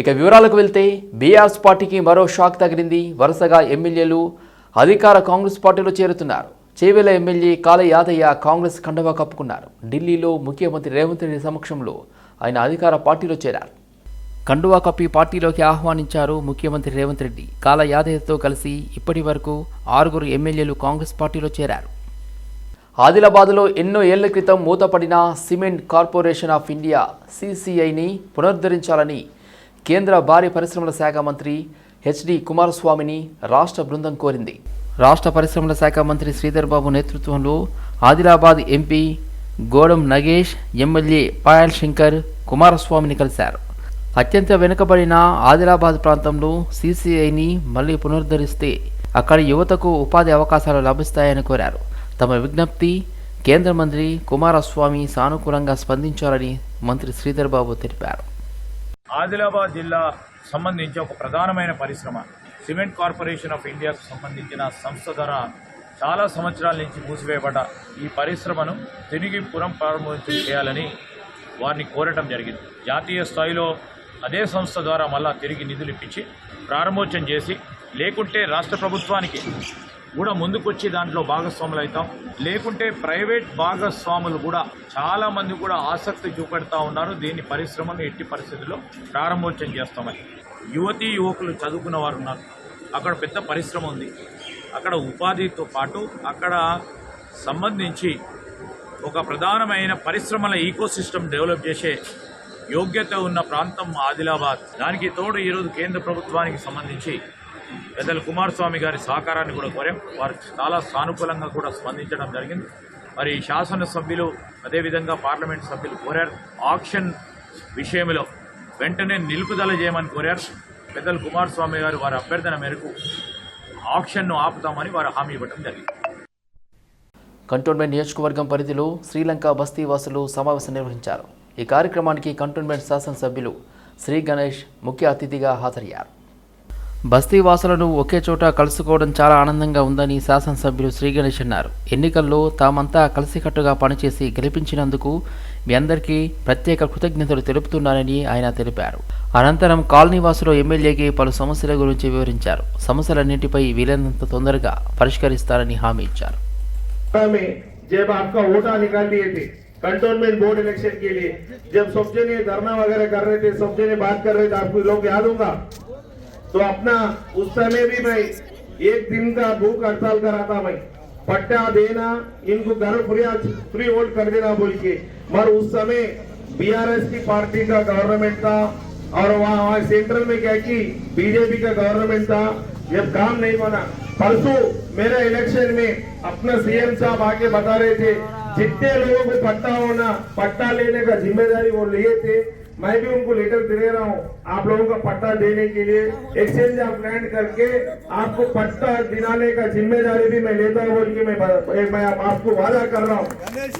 ఇక వివరాలకు వెళ్తే బీఆర్ఎస్ పార్టీకి మరో షాక్ తగిలింది. వరుసగా ఎమ్మెల్యేలు అధికార కాంగ్రెస్ పార్టీలో చేరుతున్నారు. చేవెల ఎమ్మెల్యే కాల యాదయ్య కాంగ్రెస్ కండవా కప్పుకున్నారు. ఢిల్లీలో ముఖ్యమంత్రి రేవంత్ రెడ్డి సమక్షంలో ఆయన అధికార పార్టీలో చేరారు. కండువా కప్పి పార్టీలోకి ఆహ్వానించారు ముఖ్యమంత్రి రేవంత్ రెడ్డి. కాల యాదయ్యతో కలిసి ఇప్పటి వరకు ఆరుగురు ఎమ్మెల్యేలు కాంగ్రెస్ పార్టీలో చేరారు. ఆదిలాబాద్లో ఎన్నో ఏళ్ళ క్రితం మూతపడిన సిమెంట్ కార్పొరేషన్ ఆఫ్ ఇండియా సిసిఐని పునరుద్ధరించాలని కేంద్ర భారీ పరిశ్రమల శాఖ మంత్రి హెచ్డి కుమారస్వామిని రాష్ట్ర బృందం కోరింది. రాష్ట్ర పరిశ్రమల శాఖ మంత్రి శ్రీధర్ బాబు నేతృత్వంలో ఆదిలాబాద్ ఎంపీ గోడం నగేష్ ఎమ్మెల్యే పాయల్ శంకర్ కుమారస్వామిని కలిశారు. అత్యంత వెనుకబడిన ఆదిలాబాద్ ప్రాంతంలో సీసీఐని మళ్ళీ పునరుద్ధరిస్తే అక్కడి యువతకు ఉపాధి అవకాశాలు లభిస్తాయని కోరారు. తమ విజ్ఞప్తి కేంద్ర మంత్రి కుమారస్వామి సానుకూలంగా స్పందించారని మంత్రి శ్రీధర్ బాబు తెలిపారు. ఆదిలాబాద్ జిల్లా సంబంధించి ఒక ప్రధానమైన పరిశ్రమ. సిమెంట్ కార్పొరేషన్ ఆఫ్ ఇండియాకు సంబంధించిన సంస్థ ద్వారా చాలా సంవత్సరాల నుంచి మూసివేయబడ్డ ఈ పరిశ్రమను తిరిగి పురం ప్రారంభోత్సవం చేయాలని వారిని కోరటం జరిగింది. జాతీయ స్థాయిలో అదే సంస్థ ద్వారా మళ్ళా తిరిగి నిధులు ఇప్పించి ప్రారంభోత్సవం చేసి లేకుంటే రాష్ట్ర ప్రభుత్వానికి కూడా ముందుకొచ్చి దాంట్లో భాగస్వాములు అవుతాం లేకుంటే ప్రైవేట్ భాగస్వాములు కూడా చాలామంది కూడా ఆసక్తి చూపెడతా ఉన్నారు. దీన్ని పరిశ్రమను ఎట్టి పరిస్థితుల్లో ప్రారంభోత్సవం చేస్తామని. యువతీ యువకులు చదువుకున్న వారు ఉన్నారు. అక్కడ పెద్ద పరిశ్రమ ఉంది. అక్కడ ఉపాధితో పాటు అక్కడ సంబంధించి ఒక ప్రధానమైన పరిశ్రమల ఈకోసిస్టమ్ డెవలప్ చేసే యోగ్యత ఉన్న ప్రాంతం ఆదిలాబాద్. దానికి తోడు ఈరోజు కేంద్ర ప్రభుత్వానికి సంబంధించి పెద్దలు కుమారస్వామి గారి సహకారాన్ని కూడా కోరాం. వారు చాలా సానుకూలంగా కూడా స్పందించడం జరిగింది. మరి శాసనసభ్యులు అదేవిధంగా పార్లమెంట్ సభ్యులు కోరారు. ఆక్షన్ విషయంలో వెంటనే నిలుపుదల చేయమని కోరారు. పెద్దలు కుమారస్వామి గారు వారి అభ్యర్థన మేరకు ఆక్షన్ను ఆపుతామని వారు హామీ ఇవ్వడం జరిగింది. కంటోన్మెంట్ నియోజకవర్గం పరిధిలో శ్రీలంక బస్తీ వాసులు సమావేశం నిర్వహించారు. ఈ కార్యక్రమానికి కంటోన్మెంట్ శాసనసభ్యులు శ్రీ గణేష్ ముఖ్య అతిథిగా హాజరయ్యారు. బస్తీ వాసులను ఒకే చోట కలుసుకోవడం చాలా ఆనందంగా ఉందని శాసనసభ్యులు శ్రీ గణేష్ అన్నారు ఎన్నికల్లో తామంతా కలిసికట్టుగా పనిచేసి గెలిపించినందుకు మీ అందరికీ ప్రత్యేక కృతజ్ఞతలు తెలుపుతున్నానని ఆయన తెలిపారు అనంతరం కాలనీ వాసులు ఎమ్మెల్యేకి పలు సమస్యల గురించి వివరించారు సమస్యలన్నింటిపై వీలైనంత తొందరగా పరిష్కరిస్తారని హామీ ఇచ్చారు में जब आपका वोटा निकाल दिए थे कंटोनमेंट बोर्ड इलेक्शन के लिए जब सब जने धरना वगैरह कर रहे थे सब जने बात कर रहे थे आपको लोग याद होगा तो अपना उस समय भी मैं एक दिन का भूख हड़ताल करा था मैं। पट्टा देना, इनको घर फ्री वोट कर देना बोल के। मगर उस समय बीआरएस की पार्टी का गवर्नमेंट था और वहाँ वहाँ सेंट्रल में क्या की बीजेपी का गवर्नमेंट था। जब काम नहीं बना, परसों मेरे इलेक्शन में अपना सीएम साहब आके बता रहे थे, जितने लोगों को पट्टा होना, पट्टा लेने का ज़िम्मेदारी वो लिए थे। मैं भी उनको लेटर दे रहा हूँ। आप लोगों का पट्टा देने के लिए एक्सचेंज ऑफ़ लैंड करके आपको पट्टा दिलाने का ज़िम्मेदारी भी मैं लेता हूँ बोल के मैं मैं आपको वादा कर रहा हूँ।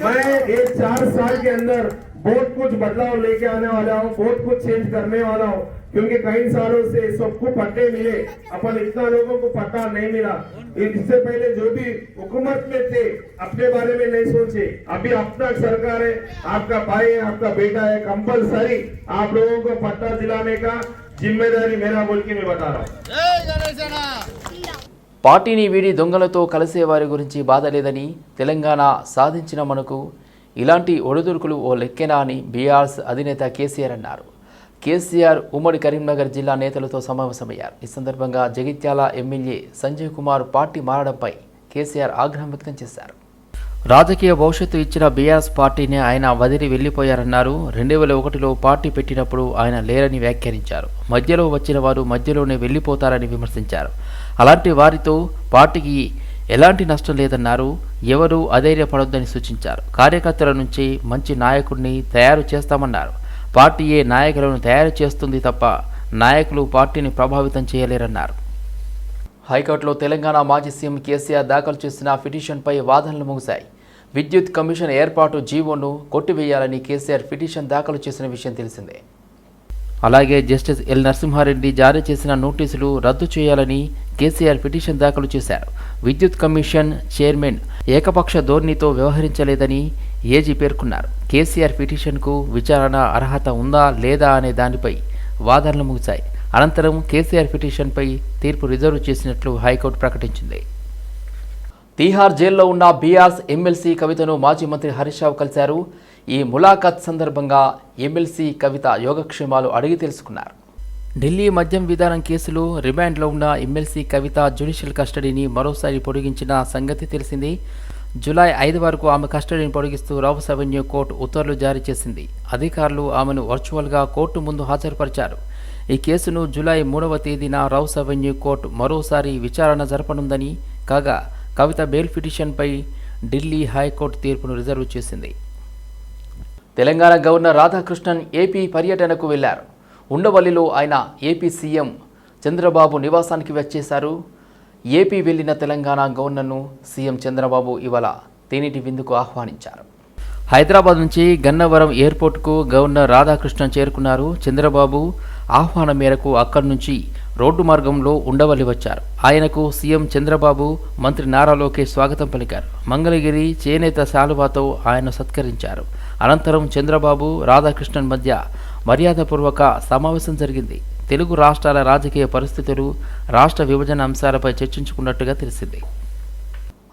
मैं एक चार साल के अंदर बहुत कुछ बदलाव लेके आने वाला हूँ बहुत कुछ चेंज करने वाला हूँ। क्योंकि कई सालों से सबको पट्टे मिले अपन इतना लोगों को पट्टा नहीं मिला इससे पहले जो भी हुकूमत में थे अपने बारे में नहीं सोचे अभी अपना सरकार है आपका भाई है आपका बेटा है कंपलसरी आप लोगों को पट्टा दिलाने का जिम्मेदारी मेरा बोल के मैं बता रहा हूँ పార్టీని వీడి దొంగలతో కలిసే వారి గురించి బాధ లేదని తెలంగాణ సాధించిన మనకు ఇలాంటి ఒడిదుడుకులు ఓ లెక్కెనా అని బీఆర్ఎస్ అధినేత కేసీఆర్ అన్నారు కేసీఆర్ ఉమ్మడి కరీంనగర్ జిల్లా నేతలతో సమావేశమయ్యారు. ఈ సందర్భంగా జగిత్యాల ఎమ్మెల్యే సంజయ్ కుమార్ పార్టీ మారడంపై కేసీఆర్ ఆగ్రహం వ్యక్తం చేశారు. రాజకీయ భవిష్యత్తు ఇచ్చిన బీఆర్ఎస్ పార్టీని ఆయన వదిలి వెళ్ళిపోయారన్నారు రెండు వేల ఒకటిలో పార్టీ పెట్టినప్పుడు ఆయన లేరని వ్యాఖ్యానించారు. మధ్యలో వచ్చిన వారు మధ్యలోనే వెళ్ళిపోతారని విమర్శించారు. అలాంటి వారితో పార్టీకి ఎలాంటి నష్టం లేదన్నారు. ఎవరూ అధైర్యపడొద్దని సూచించారు. కార్యకర్తల నుంచి మంచి నాయకుడిని తయారు చేస్తామన్నారు. పార్టీయే నాయకులను తయారు చేస్తుంది తప్ప నాయకులు పార్టీని ప్రభావితం చేయలేరన్నారు. హైకోర్టులో తెలంగాణ మాజీ సీఎం కేసీఆర్ దాఖలు చేసిన పిటిషన్పై వాదనలు ముగిశాయి. విద్యుత్ కమిషన్ ఏర్పాటు జీవోను కొట్టివేయాలని కేసీఆర్ పిటిషన్ దాఖలు చేసిన విషయం తెలిసిందే. అలాగే జస్టిస్ ఎల్ నరసింహారెడ్డి జారీ చేసిన నోటీసులు రద్దు చేయాలని కేసీఆర్ పిటిషన్ దాఖలు చేశారు. విద్యుత్ కమిషన్ చైర్మన్ ఏకపక్ష ధోరణితో వ్యవహరించలేదని ఏజీ పేర్కొన్నారు. కేసీఆర్ పిటిషన్కు విచారణ అర్హత ఉందా లేదా అనే దానిపై వాదనలు ముగిశాయి. అనంతరం కేసీఆర్ పిటిషన్పై తీర్పు రిజర్వ్ చేసినట్లు హైకోర్టు ప్రకటించింది. తీహార్ జైల్లో ఉన్న బీఆర్స్ ఎమ్మెల్సీ కవితను మాజీ మంత్రి హరీష్ రావు కలిశారు. ఈ ములాఖాత్ సందర్భంగా ఎమ్మెల్సీ కవిత యోగక్షేమాలు అడిగి తెలుసుకున్నారు. ఢిల్లీ మద్యం విధానం కేసులో రిమాండ్లో ఉన్న ఎమ్మెల్సీ కవిత జ్యుడిషియల్ కస్టడీని మరోసారి పొడిగించిన సంగతి తెలిసింది. జూలై ఐదు వరకు ఆమె కస్టడీని పొడిగిస్తూ రౌస్ అవెన్యూ కోర్టు ఉత్తర్వులు జారీ చేసింది. అధికారులు ఆమెను వర్చువల్గా కోర్టు ముందు హాజరుపరిచారు. ఈ కేసును జూలై మూడవ తేదీన రౌస్ అవెన్యూ కోర్టు మరోసారి విచారణ జరపనుందని కాగా కవిత బెయిల్ పిటిషన్పై ఢిల్లీ హైకోర్టు తీర్పును రిజర్వ్ చేసింది. తెలంగాణ గవర్నర్ రాధాకృష్ణన్ ఏపీ పర్యటనకు వెళ్ళారు. ఉండవల్లిలో ఆయన ఏపీ సీఎం చంద్రబాబు నివాసానికి వచ్చేశారు. ఏపీ వెళ్ళిన తెలంగాణ గవర్నర్ను సీఎం చంద్రబాబు ఇవాళ తేనీటి విందుకు ఆహ్వానించారు. హైదరాబాద్ నుంచి గన్నవరం ఎయిర్పోర్ట్కు గవర్నర్ రాధాకృష్ణన్ చేరుకున్నారు. చంద్రబాబు ఆహ్వానం మేరకు అక్కడి నుంచి రోడ్డు మార్గంలో ఉండవల్లి వచ్చారు. ఆయనకు సీఎం చంద్రబాబు మంత్రి నారా లోకేష్ స్వాగతం పలికారు. మంగళగిరి చేనేత శాలువాతో ఆయన సత్కరించారు. అనంతరం చంద్రబాబు రాధాకృష్ణన్ మధ్య మర్యాదపూర్వక సమావేశం జరిగింది. తెలుగు రాష్ట్రాల రాజకీయ పరిస్థితులు రాష్ట్ర విభజన అంశాలపై చర్చించుకున్నట్టుగా తెలిసింది.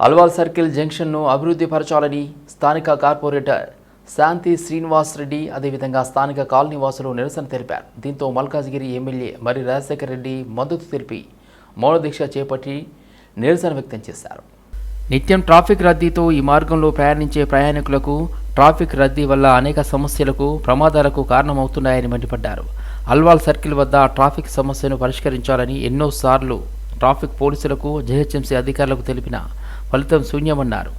అల్వాల్ సర్కిల్ జంక్షన్ను అభివృద్ధి పరచాలని స్థానిక కార్పొరేటర్ శాంతి శ్రీనివాస్ రెడ్డి అదేవిధంగా స్థానిక కాలనీ వాసులు నిరసన తెలిపారు. దీంతో మల్కాజ్గిరి ఎమ్మెల్యే మరి రాజశేఖర రెడ్డి మద్దతు తెలిపి మౌనదీక్ష చేపట్టి నిరసన వ్యక్తం చేశారు. నిత్యం ట్రాఫిక్ రద్దీతో ఈ మార్గంలో ప్రయాణించే ప్రయాణికులకు ట్రాఫిక్ రద్దీ వల్ల అనేక సమస్యలకు ప్రమాదాలకు కారణమవుతున్నాయని మండిపడ్డారు. అల్వాల్ సర్కిల్ వద్ద ట్రాఫిక్ సమస్యను పరిష్కరించాలని ఎన్నోసార్లు ట్రాఫిక్ పోలీసులకు జెహెచ్ఎంసీ అధికారులకు తెలిపిన ఫలితం శూన్యమన్నారు.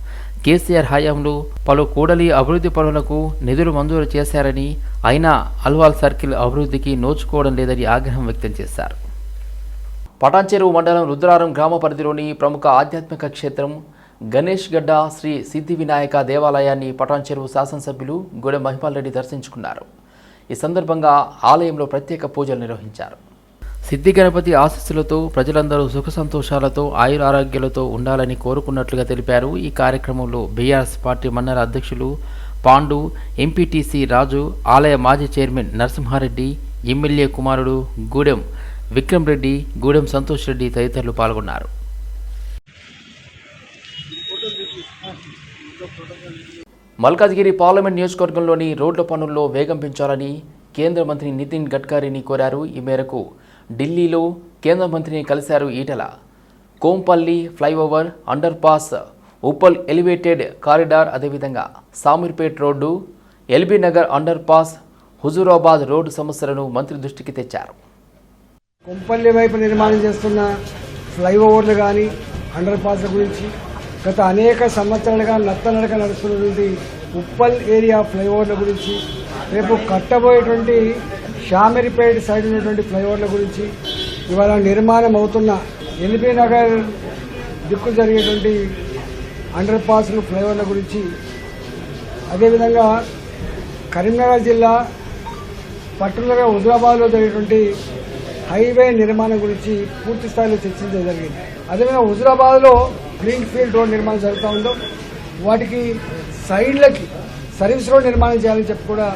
కేసీఆర్ హయాంలో పలు కూడలి అభివృద్ధి పనులకు నిధులు మంజూరు చేశారని అయినా అల్వాల్ సర్కిల్ అభివృద్ధికి నోచుకోవడం లేదని ఆగ్రహం వ్యక్తం చేశారు. పటాన్చెరువు మండలం రుద్రారం గ్రామ పరిధిలోని ప్రముఖ ఆధ్యాత్మిక క్షేత్రం గణేష్ గడ్డ శ్రీ సిద్ధి వినాయక దేవాలయాన్ని పటాన్చెరువు శాసనసభ్యులు గూడెం మహిపాల్ రెడ్డి దర్శించుకున్నారు. ఈ సందర్భంగా ఆలయంలో ప్రత్యేక పూజలు నిర్వహించారు. సిద్ధి గణపతి ఆశస్సులతో ప్రజలందరూ సుఖ సంతోషాలతో ఆయుర ఆరోగ్యాలతో ఉండాలని కోరుకున్నట్లుగా తెలిపారు. ఈ కార్యక్రమంలో బీఆర్ఎస్ పార్టీ మండల అధ్యక్షులు పాండు ఎంపీటీసీ రాజు ఆలయ మాజీ చైర్మన్ నరసింహారెడ్డి ఎమ్మెల్యే కుమారుడు గూడెం విక్రమ్ రెడ్డి గూడెం సంతోష్ రెడ్డి తదితరులు పాల్గొన్నారు. మల్కాజ్గిరి పార్లమెంట్ నియోజకవర్గంలోని రోడ్ల పనుల్లో వేగం పెంచాలని కేంద్ర మంత్రి నితిన్ గడ్కరీని కోరారు ఈ మేరకు. ఢిల్లీలో కేంద్ర మంత్రిని కలిశారు Etela. Kompally flyover underpass Uppal elevated corridor అదేవిధంగా Shamirpet road LB Nagar underpass Huzurabad road సమస్యలను మంత్రి దృష్టికి తెచ్చారు. కొంపల్లి వైపు నిర్మాణం చేస్తున్న ఫ్లైఓవర్లు కానీ అండర్ పాస్ల గురించి గత అనేక సంవత్సరాలుగా నత్తనడక నడుస్తున్నటువంటి ఉప్పల్ ఏరియా ఫ్లైఓవర్ల గురించి రేపు కట్టబోయేటువంటి షామిరిపేట సైడ్ ఉన్నటువంటి ఫ్లైఓవర్ల గురించి ఇవాళ నిర్మాణం అవుతున్న ఎల్బీ నగర్ దిక్కు జరిగేటువంటి అండర్ పాస్లు ఫ్లైఓవర్ల గురించి అదేవిధంగా కరీంనగర్ జిల్లా పర్టికులర్గా హుజరాబాద్లో జరిగేటువంటి హైవే నిర్మాణం గురించి పూర్తి స్థాయిలో చర్చించడం జరిగింది. అదేవిధంగా హుజరాబాద్లో గ్రీన్ ఫీల్డ్ రోడ్ నిర్మాణం జరుగుతూ ఉందో వాటికి సైడ్లకి సర్వీస్ రోడ్ నిర్మాణం చేయాలని చెప్పి కూడా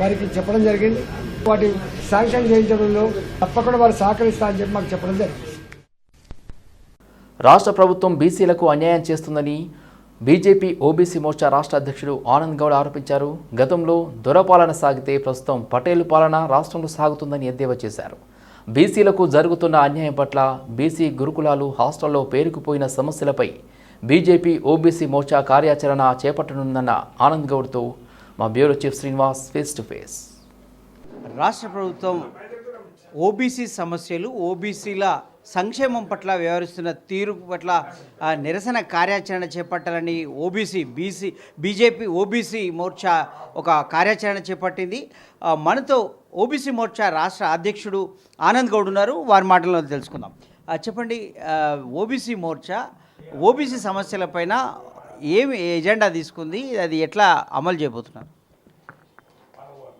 వారికి చెప్పడం జరిగింది. వాటి శాంక్షన్ చేయించడంలో తప్పకుండా వారు సహకరిస్తారని చెప్పి మాకు చెప్పడం జరిగింది. రాష్ట్ర ప్రభుత్వం బీసీలకు అన్యాయం చేస్తుందని బీజేపీ ఓబీసీ మోర్చా రాష్ట్ర అధ్యక్షుడు ఆనంద్ గౌడ్ ఆరోపించారు. గతంలో దొరపాలన సాగితే ప్రస్తుతం పటేల్ పాలన రాష్ట్రంలో సాగుతుందని ఎద్దేవా చేశారు. బీసీలకు జరుగుతున్న అన్యాయం పట్ల బీసీ గురుకులాలు హాస్టల్లో పేరుకుపోయిన సమస్యలపై బీజేపీ ఓబీసీ మోర్చా కార్యాచరణ చేపట్టనుందన్న ఆనంద్ గౌడ్తో మా bureau chief Srinivas face to face. రాష్ట్ర ప్రభుత్వం ఓబీసీ సమస్యలు ఓబీసీల సంక్షేమం పట్ల వ్యవహరిస్తున్న తీరు పట్ల నిరసన కార్యాచరణ చేపట్టాలని OBC BC BJP OBC Morcha ఒక కార్యాచరణ చేపట్టింది. మనతో ఓబీసీ మోర్చా రాష్ట్ర అధ్యక్షుడు ఆనంద్ గౌడ్ ఉన్నారు. వారి మాటల్లో తెలుసుకుందాం. చెప్పండి ఓబీసీ మోర్చా ఓబీసీ సమస్యలపైన ఏమి ఎజెండా తీసుకుంది? అది ఎట్లా అమలు చేయబోతున్నారు?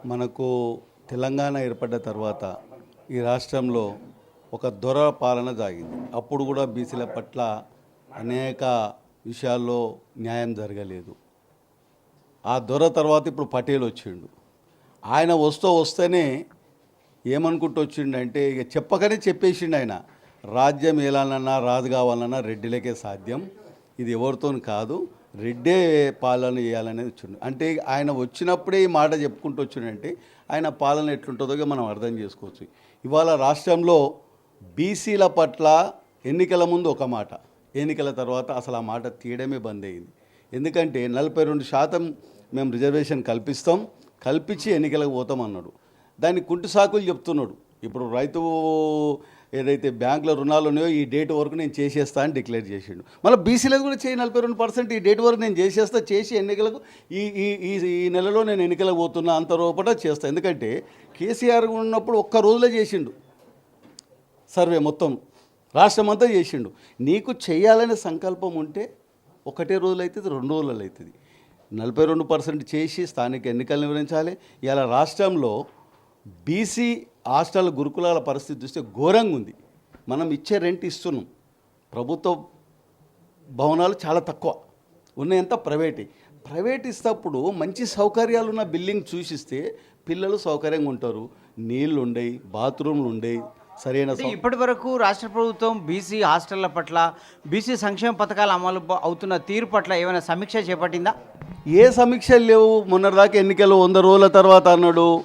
మనకు తెలంగాణ ఏర్పడ్డ తర్వాత ఈ రాష్ట్రంలో ఒక దొర పాలన సాగింది అప్పుడు కూడా బీసీల పట్ల అనేక విషయాల్లో న్యాయం జరగలేదు. ఆ దొర తర్వాత ఇప్పుడు పటేల్ వచ్చిండు. ఆయన వస్తూ వస్తేనే ఏమనుకుంటూ వచ్చిండంటే ఇక చెప్పకనే చెప్పేసిండు ఆయన రాజ్యం ఏలాలన్నా రాజు కావాలన్నా రెడ్డిలకే సాధ్యం ఇది ఎవరితో కాదు రెడ్డే పాలన చేయాలనేది వచ్చిండు. అంటే ఆయన వచ్చినప్పుడే ఈ మాట చెప్పుకుంటూ వచ్చిండంటే ఆయన పాలన ఎట్లుంటుందో మనం అర్థం చేసుకోవచ్చు. ఇవాళ రాష్ట్రంలో బీసీల పట్ల ఎన్నికల ముందు ఒక మాట ఎన్నికల తర్వాత అసలు ఆ మాట తీయడమే బంద్ అయింది. ఎందుకంటే నలభై రెండు శాతం మేము రిజర్వేషన్ కల్పిస్తాం కల్పించి ఎన్నికలకు పోతామన్నాడు. దాన్ని కుంటి సాకులు చెప్తున్నాడు. ఇప్పుడు రైతు ఏదైతే బ్యాంకులో రుణాలు ఉన్నాయో ఈ డేట్ వరకు నేను చేసేస్తా అని డిక్లేర్ చేసిండు. మళ్ళీ బీసీలకు కూడా చేయి నలభై రెండు పర్సెంట్ ఈ డేట్ వరకు నేను చేసేస్తా చేసి ఎన్నికలకు ఈ ఈ ఈ ఈ నెలలో నేను ఎన్నికలకు పోతున్నా అంత రూపట చేస్తా. ఎందుకంటే కేసీఆర్ ఉన్నప్పుడు ఒక్క రోజులో చేసిండు. సర్వే మొత్తం రాష్ట్రం అంతా చేసిండు. నీకు చేయాలనే సంకల్పం ఉంటే ఒకటే రోజులు అవుతుంది రెండు రోజులు అవుతుంది నలభై రెండు పర్సెంట్ చేసి స్థానిక ఎన్నికలు నిర్వహించాలి ఇలా రాష్ట్రంలో బీసీ హాస్టల్ గురుకులాల పరిస్థితి చూస్తే ఘోరంగా ఉంది. మనం ఇచ్చే రెంట్ ఇస్తున్నాం. ప్రభుత్వ భవనాలు చాలా తక్కువ. ఉన్నాయంత ప్రైవేట్. ప్రైవేట్ ఇస్తప్పుడు మంచి సౌకర్యాలు ఉన్న బిల్డింగ్ చూసిస్తే పిల్లలు సౌకర్యంగా ఉంటారు. నీళ్ళు ఉండయి బాత్రూమ్లు ఉండయి సరైన ఇప్పటి వరకు రాష్ట్ర ప్రభుత్వం బీసీ హాస్టళ్ళ పట్ల బీసీ సంక్షేమ పథకాలు అమలు అవుతున్న తీరు పట్ల ఏమైనా సమీక్ష చేపట్టిందా? ఏ సమీక్షలు లేవు? మొన్నటిదాకా ఎన్నికలు వంద రోజుల తర్వాత అన్నాడు.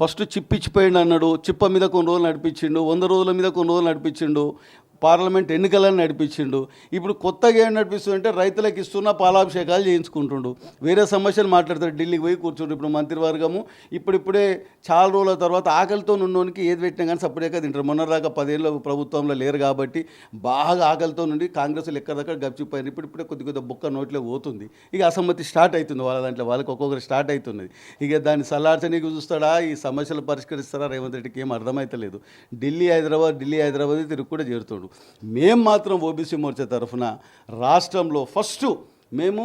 ఫస్ట్ చిప్పిచ్చిపోయిండు అన్నాడు. చిప్ప మీద కొన్ని రోజులు నడిపించిండు. వంద రోజుల మీద కొన్ని రోజులు నడిపించిండు. పార్లమెంట్ ఎన్నికలను నడిపించిండు. ఇప్పుడు కొత్తగా ఏం నడిపిస్తుందంటే రైతులకు ఇస్తున్న పాలాభిషేకాలు చేయించుకుంటుండు. వేరే సమస్యలు మాట్లాడతారు. ఢిల్లీకి పోయి కూర్చుండు. ఇప్పుడు మంత్రివర్గము ఇప్పుడిప్పుడే చాలా రోజుల తర్వాత ఆకలితో ఉన్నోనికి ఏది పెట్టినా కానీ సపరేట్గా తింటారు. మొన్నదాకా పదేళ్ళు ప్రభుత్వంలో లేరు కాబట్టి బాగా ఆకలితో నుండి కాంగ్రెస్ ఎక్కడిదక్కడ గప్చిపోయారు ఇప్పుడు ఇప్పుడే కొద్ది కొద్ది బుక్క నోట్లో పోతుంది. ఇక అసమ్మతి స్టార్ట్ అవుతుంది వాళ్ళ దాంట్లో. వాళ్ళకి ఒక్కొక్కరు స్టార్ట్ అవుతున్నది. ఇక దాన్ని సలార్చనీకి చూస్తాడా? ఈ సమస్యలు పరిష్కరిస్తారా రేవంత్ రెడ్డికి ఏం అర్థమైతలేదు. ఢిల్లీ హైదరాబాద్ ఢిల్లీ హైదరాబాద్ తిరుగు కూడా చేరుతాడు. మేము మాత్రం ఓబీసీ మోర్చా తరఫున రాష్ట్రంలో ఫస్ట్ మేము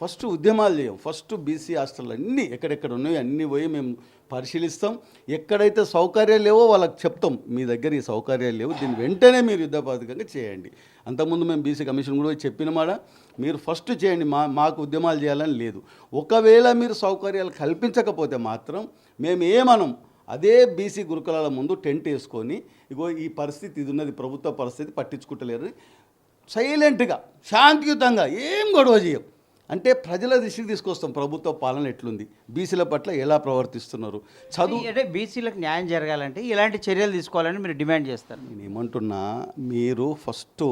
ఫస్ట్ ఉద్యమాలు చేయం. ఫస్ట్ బీసీ హాస్టల్ అన్నీ ఎక్కడెక్కడ ఉన్నాయో అన్నీ పోయి మేము పరిశీలిస్తాం. ఎక్కడైతే సౌకర్యాలు లేవో వాళ్ళకి చెప్తాం. మీ దగ్గర ఈ సౌకర్యాలు లేవు. దీన్ని వెంటనే మీరు యుద్ధపాతకంగా చేయండి. అంతకుముందు మేము బీసీ కమిషన్ కూడా పోయి చెప్పినమాట మీరు ఫస్ట్ చేయండి. మా మాకు ఉద్యమాలు చేయాలని లేదు. ఒకవేళ మీరు సౌకర్యాలు కల్పించకపోతే మాత్రం మేము ఏమనం అదే బీసీ గురుకులాల ముందు టెంట్ వేసుకొని ఇగో ఈ పరిస్థితి ఇది ఉన్నది ప్రభుత్వ పరిస్థితి పట్టించుకుంటలేరు సైలెంట్గా శాంతియుతంగా ఏం గొడవ చేయం అంటే ప్రజల దృష్టికి తీసుకొస్తాం ప్రభుత్వ పాలన ఎట్లుంది బీసీల పట్ల ఎలా ప్రవర్తిస్తున్నారు చదువు అంటే బీసీలకు న్యాయం జరగాలంటే ఇలాంటి చర్యలు తీసుకోవాలని మీరు డిమాండ్ చేస్తారు. నేను ఏమంటున్నా మీరు ఫస్ట్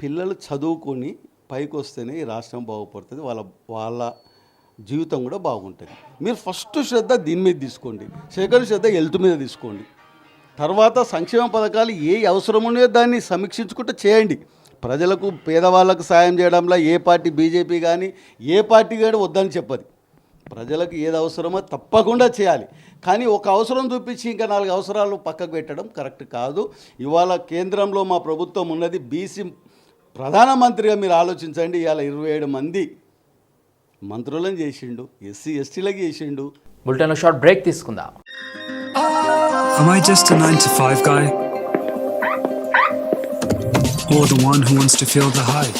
పిల్లలు చదువుకొని పైకి వస్తేనే ఈ రాష్ట్రం బాగుపడుతుంది వాళ్ళ వాళ్ళ జీవితం కూడా బాగుంటుంది. మీరు ఫస్ట్ శ్రద్ధ దీని మీద తీసుకోండి. సెకండ్ శ్రద్ధ హెల్త్ మీద తీసుకోండి. తర్వాత సంక్షేమ పథకాలు ఏ అవసరం ఉన్నాయో దాన్ని సమీక్షించుకుంటూ చేయండి. ప్రజలకు పేదవాళ్ళకు సాయం చేయడంలో ఏ పార్టీ బీజేపీ కానీ ఏ పార్టీ కానీ వద్దని చెప్పదు. ప్రజలకు ఏది అవసరమో తప్పకుండా చేయాలి. కానీ ఒక అవసరం చూపించి ఇంకా నాలుగు అవసరాలు పక్కకు పెట్టడం కరెక్ట్ కాదు. ఇవాళ కేంద్రంలో మా ప్రభుత్వం ఉన్నది బీసీ ప్రధానమంత్రిగా మీరు ఆలోచించండి. ఇవాళ ఇరవై ఏడు మంది మంత్రులను చేసిండు ఎస్సీ ఎస్టీలకు చేసిండు బులెటిన్లో షార్ట్ బ్రేక్ తీసుకుందాం Am I just a 9 to 5 guy? Or the one who wants to feel the high?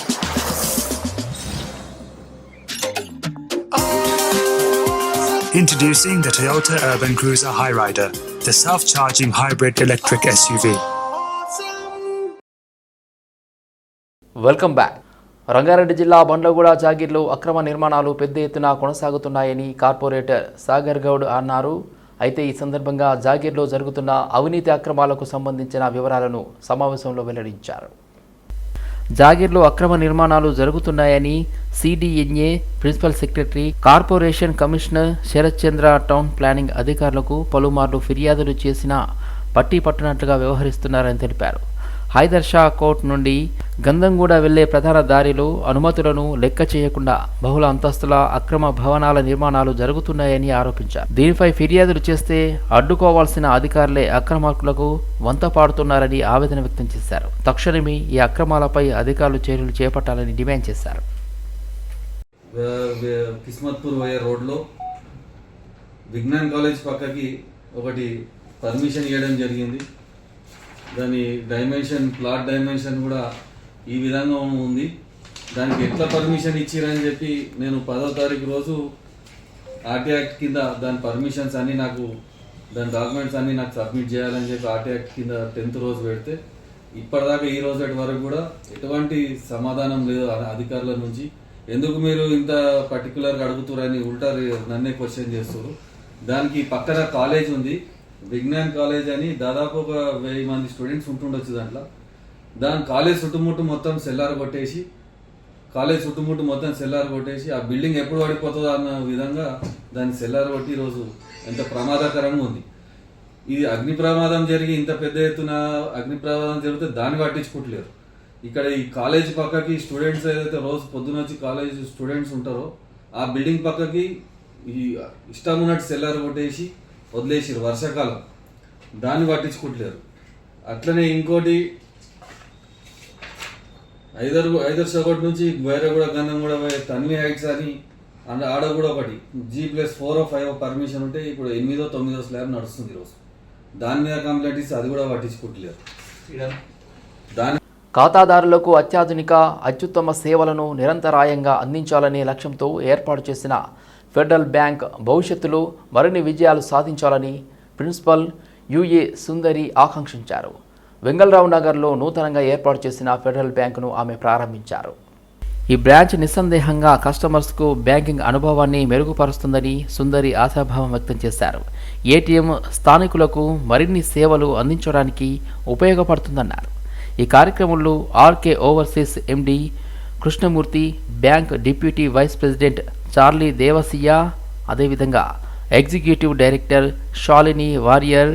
Introducing the Toyota Urban Cruiser Highrider, the self charging hybrid electric SUV. Welcome back Rangareddy జిల్లా బండ్లగూడ జాగీర్లో అక్రమ నిర్మాణాలు పెద్ద ఎత్తున కొనసాగుతున్నాయని corporator Sagar Goud అన్నారు. అయితే ఈ సందర్భంగా జాగీర్లో జరుగుతున్న అవినీతి అక్రమాలకు సంబంధించిన వివరాలను సమావేశంలో వెల్లడించారు. జాగీర్లో అక్రమ నిర్మాణాలు జరుగుతున్నాయని CDMA principal secretary corporation commissioner Sarath Chandra town planning అధికారులకు పలుమార్లు ఫిర్యాదులు చేసినా పట్టి పట్టనట్లుగా వ్యవహరిస్తున్నారని తెలిపారు. హైదర్ షా కోర్ట్ నుండి గంధంగూడ వెళ్ళే ప్రధాన దారిలో అనుమతులను లెక్క చేయకుండా బహుళ అంతస్తుల అక్రమ భవనాల నిర్మాణాలు జరుగుతున్నాయని ఆరోపించారు. దీనిపై ఫిర్యాదులు చేస్తే అడ్డుకోవాల్సిన అధికారులే అక్రమార్కులకు వంత పాడుతున్నారని ఆవేదన వ్యక్తం చేశారు. తక్షణమే ఈ అక్రమాలపై అధికారులు చర్యలు చేపట్టాలని డిమాండ్ చేశారు. కిస్మత్పూర్ రోడ్లో విజ్ఞాన్ కాలేజ్ పక్కకి ఒకటి పర్మిషన్ ఇవ్వడం జరిగింది. దాని డైమెన్షన్ ప్లాట్ డైమెన్షన్ కూడా ఈ విధంగా ఉంది. దానికి ఎట్లా పర్మిషన్ ఇచ్చిరని చెప్పి నేను పదో తారీఖు రోజు ఆర్టీ యాక్ట్ కింద దాని పర్మిషన్స్ అన్నీ నాకు దాని డాక్యుమెంట్స్ అన్నీ నాకు సబ్మిట్ చేయాలని చెప్పి ఆర్టీఐ కింద టెన్త్ రోజు పెడితే ఇప్పటిదాకా ఈ రోజు వరకు కూడా ఎటువంటి సమాధానం లేదు అధికారుల నుంచి. ఎందుకు మీరు ఇంత పర్టికులర్గా అడుగుతారని ఉల్టా నన్నే క్వశ్చన్ చేస్తారు దానికి పక్కన కాలేజ్ ఉంది. విజ్ఞాన్ కాలేజ్ అని దాదాపు ఒక వెయ్యి మంది స్టూడెంట్స్ ఉంటుండొచ్చు దాంట్లో. దాని కాలేజ్ చుట్టుముట్టు మొత్తం సెల్లార్ కొట్టేసి కాలేజ్ చుట్టుముట్టు మొత్తం సెల్లార్ కొట్టేసి ఆ బిల్డింగ్ ఎప్పుడు పడిపోతుందో అన్న విధంగా దాన్ని సెల్లార్ కొట్టి ఈరోజు ఎంత ప్రమాదకరంగా ఉంది. ఇది అగ్ని ప్రమాదం జరిగి ఇంత పెద్ద ఎత్తున అగ్ని ప్రమాదం జరిగితే దాన్ని పట్టించుకుంటలేరు. ఇక్కడ ఈ కాలేజ్ పక్కకి స్టూడెంట్స్ ఏదైతే రోజు పొద్దున వచ్చి కాలేజ్ స్టూడెంట్స్ ఉంటారో ఆ బిల్డింగ్ పక్కకి ఈ ఇష్టం ఉన్నట్టు సెల్లార్ కొట్టేసి వదిలేసారు వర్షాకాలం. దాన్ని పట్టించుకుంటలేరు. అట్లనే ఇంకోటి ఐదర్ ఐదర్ ఒకటి నుంచి వేరే కూడా గంధం కూడా పోయే తన్వి హైట్స్ అని అండ్ ఆడ కూడా ఒకటి G plus four five permission ఉంటే ఇప్పుడు ఎనిమిదో తొమ్మిదో స్లాబ్ నడుస్తుంది ఈరోజు. దాని మీద కంప్లైంట్ ఇస్తే అది కూడా పట్టించుకుంటలేరు. దాని ఖాతాదారులకు అత్యాధునిక అత్యుత్తమ సేవలను నిరంతరాయంగా అందించాలనే లక్ష్యంతో ఏర్పాటు చేసిన ఫెడరల్ బ్యాంక్ భవిష్యత్తులో మరిన్ని విజయాలు సాధించాలని ప్రిన్సిపల్ యుఏ సుందరి ఆకాంక్షించారు. వెంగళరావు నగర్లో నూతనంగా ఏర్పాటు చేసిన ఫెడరల్ బ్యాంకును ఆమె ప్రారంభించారు. ఈ బ్రాంచ్ నిస్సందేహంగా కస్టమర్స్కు బ్యాంకింగ్ అనుభవాన్ని మెరుగుపరుస్తుందని సుందరి ఆశాభావం వ్యక్తం చేశారు. ఏటీఎం స్థానికులకు మరిన్ని సేవలు అందించడానికి ఉపయోగపడుతుందన్నారు. ఈ కార్యక్రమంలో RK overseas MD Krishnamurthy bank deputy vice president Charlie Devasia అదేవిధంగా executive director Shalini Warrier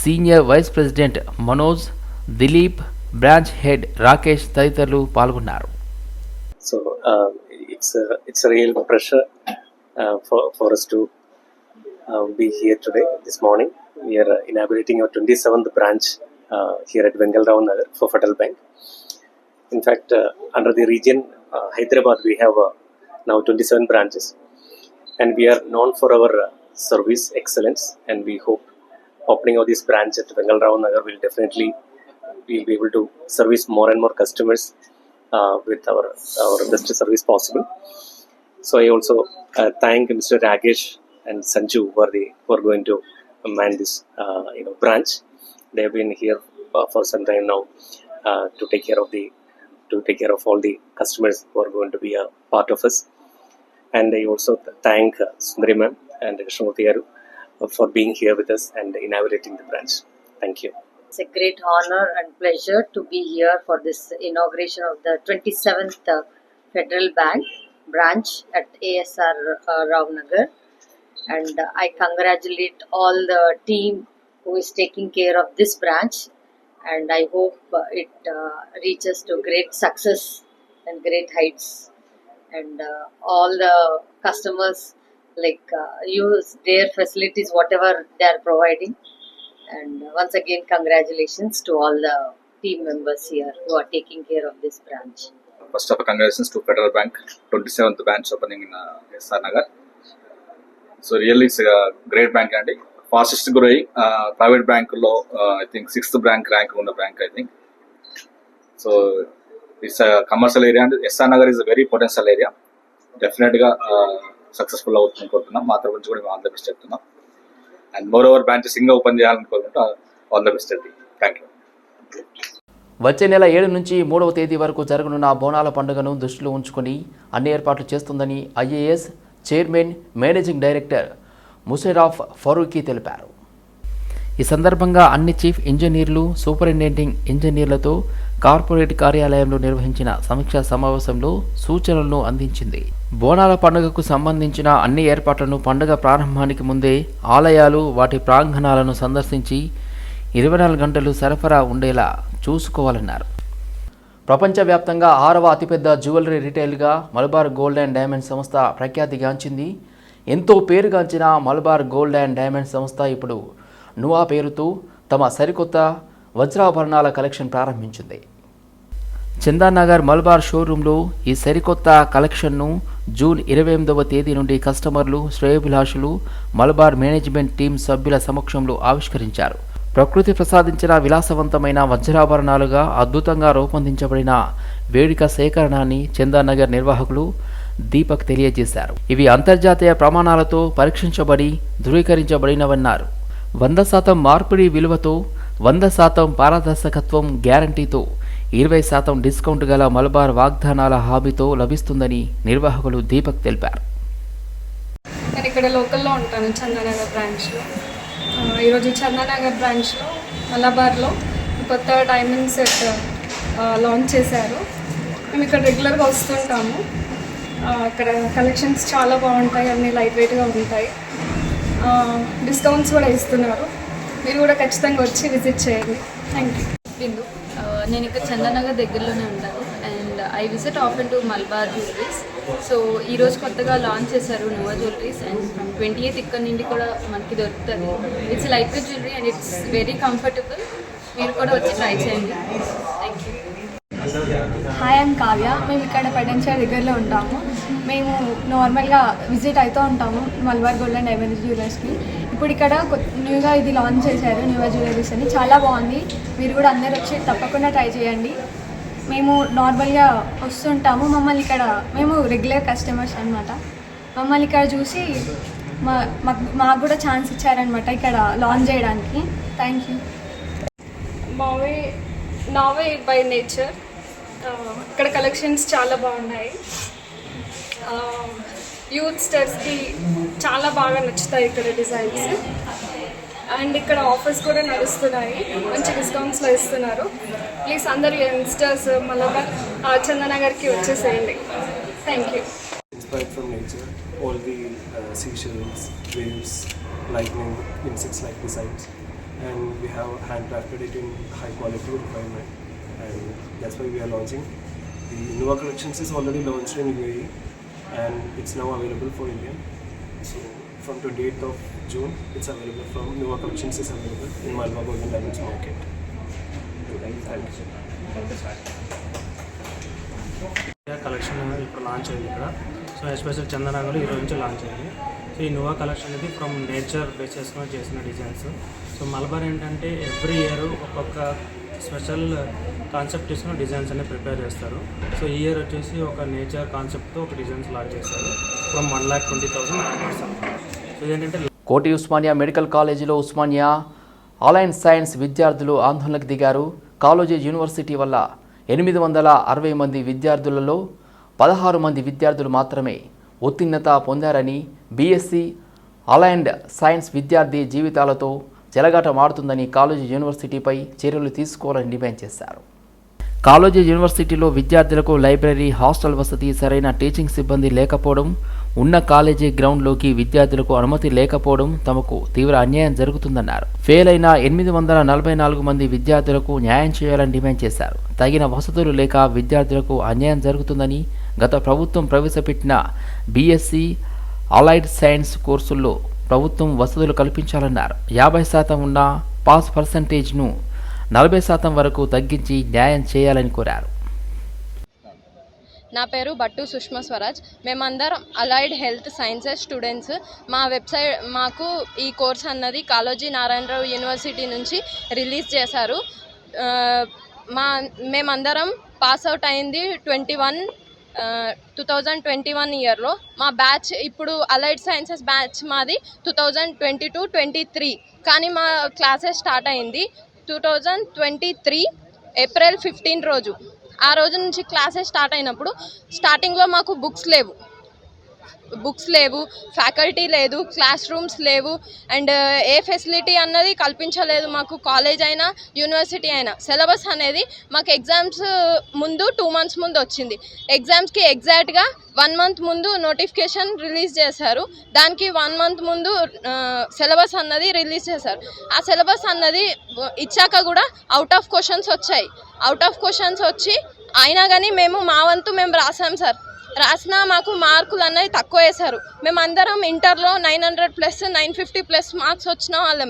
senior vice president Manoj Dileep branch head Rakesh తదితరులు పాల్గొన్నారు so it's it's real pressure for us to be here today this morning we're inaugurating our twenty seventh branch here at Vengalrao Nagar for Federal Bank in fact under the region Hyderabad we have Now 27 branches, and we are known for our uh, service excellence. And we hope opening of this branch at Vengalrao Nagar will definitely we'll be able to service more and more customers uh, with our our best service possible. So I also uh, thank Mr. Rakesh and Sanju for the are going to man this uh, you know branch. They have been here uh, for some time now uh, to take care of the to take care of all the customers who are going to be a part of us. And I also thank uh, Sundari ma'am and Krishnamurthy Garu uh, for being here with us and inaugurating the branch. Thank you. It's a great honor and pleasure to be here for this inauguration of the 27th uh, Federal Bank branch at ASR uh, Rao Nagar. And I congratulate all the team who is taking care of this branch. And I hope uh, it uh, reaches to great success and great heights. And uh, all the customers like use their facilities, whatever they are providing. And once again, congratulations to all the team members here who are taking care of this branch. First of all, congratulations to Federal Bank, 27th branch opening in uh. So really, it's a great bank అండి fastest గురై private బ్యాంకుల్లో I think sixth bank rank ఉన్న bank I think so it's commercial area and SR Nagar is very potential area డెఫినెట్గా successful అవుతుంది కోరుతున్నాం. మా తరపు కూడా మేము ఆల్ ద బెస్ట్ చెప్తున్నాం. అండ్ మోర్ ఓవర్ బ్రాంచెస్ ఇంకా ఓపెన్ చేయాలని కోరుకుంటూ ఆల్ ద బెస్ట్ అండి థ్యాంక్ యూ వచ్చే నెల ఏడు నుంచి మూడవ తేదీ వరకు జరగనున్న బోనాల పండుగను దృష్టిలో ఉంచుకొని అన్ని ఏర్పాట్లు చేస్తుందని IAS chairman managing director Musharraf Farooqui తెలిపారు. ఈ సందర్భంగా అన్ని చీఫ్ ఇంజనీర్లు సూపరింటెండింగ్ ఇంజనీర్లతో కార్పొరేట్ కార్యాలయంలో నిర్వహించిన సమీక్షా సమావేశంలో సూచనలను అందించింది. బోనాల పండుగకు సంబంధించిన అన్ని ఏర్పాట్లను పండుగ ప్రారంభానికి ముందే ఆలయాలు వాటి ప్రాంగణాలను సందర్శించి ఇరవై నాలుగు గంటలు సరఫరా ఉండేలా చూసుకోవాలన్నారు. ప్రపంచవ్యాప్తంగా ఆరవ అతిపెద్ద జ్యువెలరీ రిటైల్గా మలబార్ గోల్డ్ అండ్ డైమండ్ సంస్థ ప్రఖ్యాతిగాంచింది. ఎంతో పేరుగాంచిన మలబార్ గోల్డ్ అండ్ డైమండ్ సంస్థ ఇప్పుడు నువా పేరుతో తమ సరికొత్త వజ్రాభరణాల కలెక్షన్ ప్రారంభించింది. చందానగర్ మల్బార్ షోరూంలో ఈ సరికొత్త కలెక్షన్ను జూన్ ఇరవై ఎనిమిదవ తేదీ నుండి కస్టమర్లు శ్రేయోభిలాషులు మలబార్ మేనేజ్మెంట్ టీం సభ్యుల సమక్షంలో ఆవిష్కరించారు. ప్రకృతి ప్రసాదించిన విలాసవంతమైన వజ్రాభరణాలుగా అద్భుతంగా రూపొందించబడిన వేడిక సేకరణాన్ని చందానగర్ నిర్వాహకులు దీపక్ తెలియజేశారు. ఇవి అంతర్జాతీయ ప్రమాణాలతో పరీక్షించబడి ధృవీకరించబడినవన్నారు. వంద శాతం మార్పిడి విలువతో వంద శాతం పారదర్శకత్వం గ్యారంటీతో ఇరవై శాతం డిస్కౌంట్ గల మలబార్ వాగ్దానాల హామీతో లభిస్తుందని నిర్వాహకులు దీపక్ తెలిపారు. నేను ఇక్కడ లోకల్లో ఉంటాను చందానగర్ బ్రాంచ్లో. ఈరోజు చందానగర్ బ్రాంచ్లో మలబార్లో కొత్త డైమండ్ సెట్ లాంచ్ చేశారు. మేము ఇక్కడ రెగ్యులర్గా వస్తుంటాము. అక్కడ కలెక్షన్స్ చాలా బాగుంటాయి అన్నీ లైట్ వెయిట్గా ఉంటాయి. డిస్కౌంట్స్ కూడా ఇస్తున్నారు. మీరు కూడా ఖచ్చితంగా వచ్చి విజిట్ చేయండి. థ్యాంక్ యూ బిందు నేను ఇక్కడ చందనగర్ దగ్గరలోనే ఉంటాను. And I visit often to Malabar jewelleries so ఈరోజు కొత్తగా లాంచ్ చేశారు Nova jewelleries and twenty eighth ఇక్కడ నుండి కూడా మనకి దొరుకుతుంది. It's light weight jewellery and it's very comfortable మీరు కూడా వచ్చి ట్రై చేయండి. Hi and Kavya. మేము ఇక్కడ పెడెన్షియర్ దగ్గరలో ఉంటాము. మేము నార్మల్గా విజిట్ అవుతూ ఉంటాము మల్బార్ గోల్డ్ అండ్ డైమండ్ జ్యువెలర్స్కి. ఇప్పుడు ఇక్కడ కొత్త- న్యూగా ఇది లాంచ్ చేశారు న్యూగా జ్యువెలరీస్ అని. చాలా బాగుంది. మీరు కూడా అందరు వచ్చి తప్పకుండా ట్రై చేయండి. మేము నార్మల్గా వస్తుంటాము. మమ్మల్ని ఇక్కడ మేము రెగ్యులర్ కస్టమర్స్ అనమాట మమ్మల్ని ఇక్కడ చూసి మా మాకు మాకు కూడా ఛాన్స్ ఇచ్చారనమాట ఇక్కడ లాంచ్ చేయడానికి. థ్యాంక్ యూ మావే నావే బై నేచర్ ఇక్కడ కలెక్షన్స్ చాలా బాగున్నాయి యూత్స్టర్స్కి చాలా బాగా నచ్చుతాయి ఇక్కడ డిజైన్స్ అండ్ ఇక్కడ ఆఫర్స్ కూడా నడుస్తున్నాయి మంచి డిస్కౌంట్స్లో ఇస్తున్నారు ప్లీజ్ అందరు యంగ్స్టర్స్ మలబార్ చందనగర్కి వచ్చేసేయండి thank you inspired from nature. All the uh, seashells, waves, lightning, insects-like designs, and we have handcrafted it in high quality refinement, and that's why we are launching. The Innova collections is already launched in UAE, and it's now available for Indian. So from 28th of June, it's available from Innova collections is available in Malwa Golden Diamonds Market. Thank you. Collection ఇప్పుడు launch అయింది ఇక్కడ so special Chandanagar ఈరోజు నుంచి launch అయింది so ఈ Nuva collection అనేది from nature base చేసుకొని చేసిన డిజైన్స్ సో మలబార్ ఏంటంటే ఎవ్రీ ఇయర్ ఒక్కొక్క స్పెషల్ కాన్సెప్ట్ తీసుకుని డిజైన్స్ అనేవి ప్రిపేర్ చేస్తారు. సో ఈ ఇయర్ వచ్చేసి ఒక నేచర్ కాన్సెప్ట్తో ఒక డిజైన్స్ లాంచ్ చేస్తారు from one lakh twenty thousand so ఇదేంటంటే కోటి ఉస్మానియా మెడికల్ కాలేజీలో ఉస్మానియా ఆలయన్ సైన్స్ విద్యార్థులు ఆందోళనకు దిగారు. కాలేజీ యూనివర్సిటీ వల్ల ఎనిమిది వందల అరవై మంది విద్యార్థులలో పదహారు మంది విద్యార్థులు మాత్రమే ఉత్తీర్ణత పొందారని బీఎస్సీ అలైన్డ్ సైన్స్ విద్యార్థి జీవితాలతో చెలగాటమాడుతుందని కాలేజీ యూనివర్సిటీపై చర్యలు తీసుకోవాలని డిమాండ్ చేశారు. కాలేజీ యూనివర్సిటీలో విద్యార్థులకు లైబ్రరీ హాస్టల్ వసతి సరైన టీచింగ్ సిబ్బంది లేకపోవడం ఉన్న కాలేజీ గ్రౌండ్లోకి విద్యార్థులకు అనుమతి లేకపోవడం తమకు తీవ్ర అన్యాయం జరుగుతుందన్నారు. ఫెయిల్ అయిన ఎనిమిది వందల నలభై నాలుగు మంది విద్యార్థులకు న్యాయం చేయాలని డిమాండ్ చేశారు. తగిన వసతులు లేక విద్యార్థులకు అన్యాయం జరుగుతుందని గత ప్రభుత్వం ప్రవేశపెట్టిన బీఎస్సీ అలైడ్ సైన్స్ కోర్సుల్లో ప్రభుత్వం వసతులు కల్పించాలన్నారు. యాభై శాతం ఉన్న పాస్ పర్సంటేజ్ను నలభై శాతం వరకు తగ్గించి న్యాయం చేయాలని కోరారు. నా పేరు బట్టు సుష్మా స్వరాజ్. మేమందరం అలైడ్ హెల్త్ సైన్సెస్ స్టూడెంట్స్. మా వెబ్సైట్ మాకు ఈ కోర్స్ అన్నది కాలోజీ నారాయణరావు యూనివర్సిటీ నుంచి రిలీజ్ చేశారు. మా మేమందరం పాస్ అవుట్ అయింది twenty one two thousand twenty one ఇయర్లో మా బ్యాచ్ ఇప్పుడు అలైడ్ సైన్సెస్ బ్యాచ్ మాది two thousand twenty two twenty three కానీ మా క్లాసెస్ స్టార్ట్ అయింది two thousand twenty three April fifteen రోజు. ఆ రోజు నుంచి క్లాసెస్ స్టార్ట్ అయినప్పుడు స్టార్టింగ్లో మాకు బుక్స్ లేవు. బుక్స్ లేవు ఫ్యాకల్టీ లేదు క్లాస్ రూమ్స్ లేవు అండ్ ఏ ఫెసిలిటీ అన్నది కల్పించలేదు మాకు కాలేజ్ అయినా యూనివర్సిటీ అయినా. సిలబస్ అనేది మాకు ఎగ్జామ్స్ ముందు టూ మంత్స్ ముందు వచ్చింది. ఎగ్జామ్స్కి ఎగ్జాక్ట్గా వన్ మంత్ ముందు నోటిఫికేషన్ రిలీజ్ చేశారు. దానికి వన్ మంత్ ముందు సిలబస్ అన్నది రిలీజ్ చేశారు. ఆ సిలబస్ అన్నది ఇచ్చాక కూడా అవుట్ ఆఫ్ క్వశ్చన్స్ వచ్చాయి. అవుట్ ఆఫ్ క్వశ్చన్స్ వచ్చి అయినా కానీ మేము మా వంతు మేము రాసాం సార్. రాసినా మాకు మార్కులు అన్నవి తక్కువ వేశారు. మేమందరం ఇంటర్లో nine hundred plus nine fifty plus marks వచ్చిన వాళ్ళమే.